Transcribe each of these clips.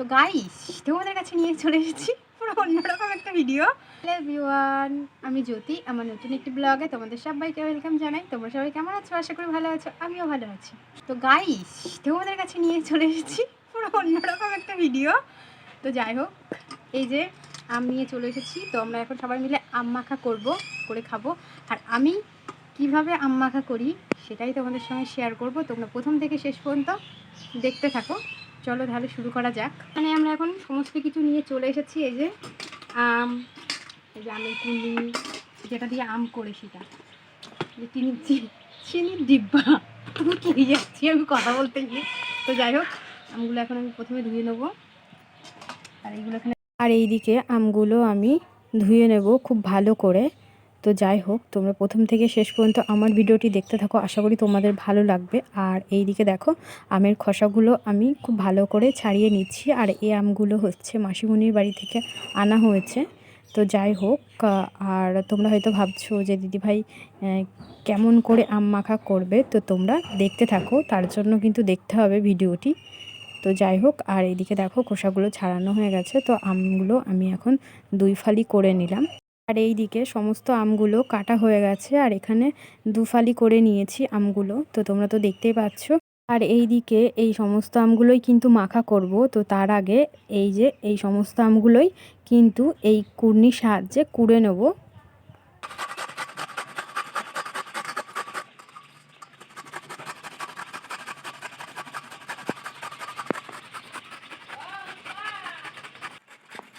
তো গাইস তোমাদের কাছে নিয়ে চলে এসেছি পুরো অন্যরকম একটা ভিডিও এভরিওয়ান আমি জ্যোতি, আমার নতুন একটি ব্লগে তোমাদের সবাইকে ওয়েলকাম জানাই। তোমরা সবাই কেমন আছো? আশা করি ভালো আছো, আমিও ভালো আছি। তো গাইস তোমাদের কাছে নিয়ে চলে এসেছি পুরো অন্যরকম একটা ভিডিও তো যাই হোক, এই যে আম নিয়ে চলে এসেছি, তো আমরা এখন সবাই মিলে আম মাখা করব, করে খাব। আর আমি কীভাবে আম মাখা করি, সেটাই তোমাদের সঙ্গে শেয়ার করব। তোমরা প্রথম থেকে শেষ পর্যন্ত দেখতে থাকো। চলো তাহলে শুরু করা যাক। মানে আমরা এখন সমস্ত কিছু নিয়ে চলে এসেছি এই যে আম এই যে আমের কুলি যেটা দিয়ে আম করে সেটা। চিনি চিনির ডিব্বা। আমি খেয়ে যাচ্ছি আমি কথা বলতে গিয়ে। তো যাই হোক আমগুলো এখন আমি প্রথমে ধুয়ে নেব। আর এইগুলো এখানে আর এইদিকে আমগুলো আমি ধুয়ে নেব খুব ভালো করে। তো যাই হোক, তোমরা প্রথম থেকে শেষ পর্যন্ত আমার ভিডিওটি দেখতে থাকো। আশা করি তোমাদের ভালো লাগবে। আর এই দিকে দেখো, আমের খোসাগুলো আমি খুব ভালো করে ছাড়িয়ে নিচ্ছি। আর এই আমগুলো হচ্ছে মাসিমণির বাড়ি থেকে আনা হয়েছে। তো যাই হোক, আর তোমরা হয়তো ভাবছ যে, দিদিভাই কেমন করে আম মাখা করবে? তো তোমরা দেখতে থাকো, তার জন্য কিন্তু দেখতে হবে ভিডিওটি। তো যাই হোক, আর এইদিকে দেখো, খোসাগুলো ছাড়ানো হয়ে গেছে। তো আমগুলো আমি এখন দুই ফালি করে নিলাম। আর এই দিকে সমস্ত আমগুলো কাটা হয়ে গেছে, আর এখানে দুফালি করে নিয়েছি আমগুলো। তো তোমরা তো দেখতেই পাচ্ছ। আর এই দিকে এই সমস্ত আমগুলোই কিন্তু মাখা করব। তো তার আগে এই যে, এই সমস্ত আমগুলোই কিন্তু এই কুর্নির সাহায্যে কুড়ে নেব।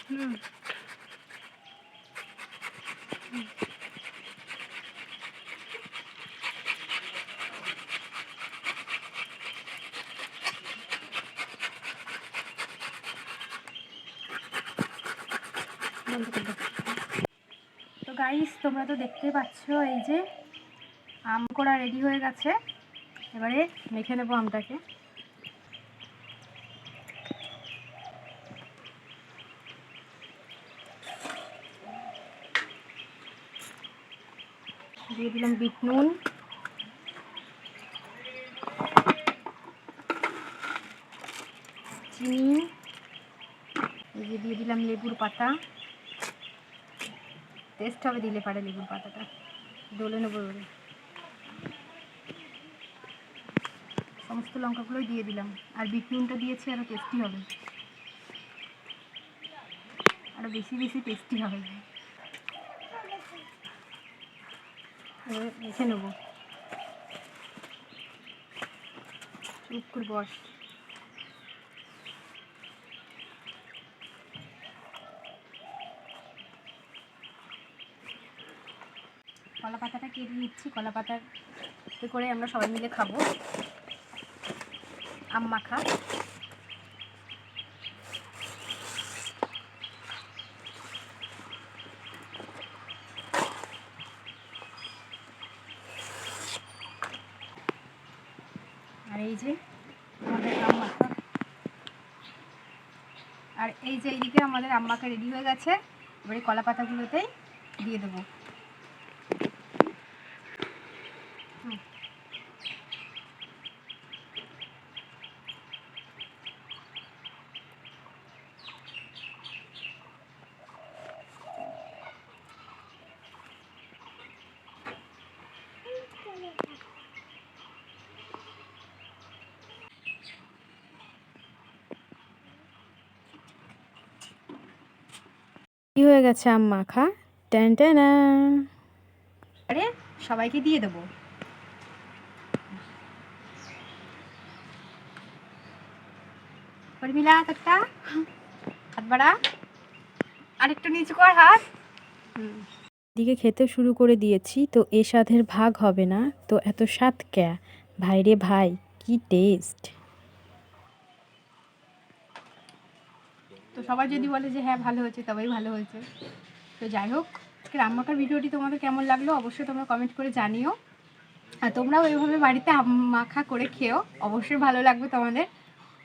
হুম। তো গাইস তোমরা তো দেখতেই পাচ্ছ এই যে আম করা রেডি হয়ে গেছে। এবারে মেখে নেব আমটাকে। দিয়ে দিলাম বিট নুন। চিনি। এই যে দিয়ে দিলাম লেবুর পাতা। টেস্ট হবে দিলে পারে লেবুর পাতাটা। ডলে নেব এবারে। সমস্ত লঙ্কাগুলোই দিয়ে দিলাম। আর বিট নুনটা দিয়েছি আরও টেস্টি হবে। আরও বেশি বেশি টেস্টি হবে। মেখে নেব। বস। কলা পাতাটা কেটে নিচ্ছি, কলা পাতার করে আমরা সবাই মিলে খাব। আম মাখা। আর এই যে আমাদের আম্মাকা আর এই যে এইদিকে আমাদের আম্মাকা রেডি হয়ে গেছে। এবারে কলা পাতাগুলোতেই দিয়ে দেবো। কি হয়ে গেছে আম মাখা টেন টেনা আরে সবাইকে দিয়ে দেবো। মিলা একটা হাত বাড়া। আরেকটু নিচু কর হাত। দিকে খেতে শুরু করে দিয়েছি তো এ স্বাদের ভাগ হবে না। তো এত স্বাদ ক্যা? ভাইরে ভাই কি টেস্ট। সবাই যদি বলে যে হ্যাঁ ভালো হয়েছে, তবেই ভালো হয়েছে। তো যাই হোক রান্নাকার ভিডিওটি তোমাদের কেমন লাগল অবশ্যই তোমরা কমেন্ট করে জানিও। আর তোমরাও এইভাবে বাড়িতে মাখা করে খেও, অবশ্যই ভালো লাগবে তোমাদের।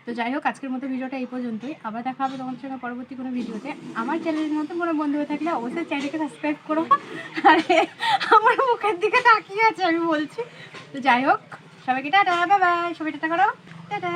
তো যাই হোক, আজকের মতো ভিডিওটা এই পর্যন্তই। আবার দেখা হবে তোমাদের সঙ্গে পরবর্তী কোনো ভিডিওতে। আমার চ্যানেলের মতো কোনো বন্ধু হয়ে থাকলে অবশ্যই চ্যানেলকে সাবস্ক্রাইব করো। আর, আমার মুখের দিকে তাকিয়ে আছে, আমি বলছি। তো যাই হোক, সবাইকে টাটা বাই বাই সবাই টাটা করো। টাটা।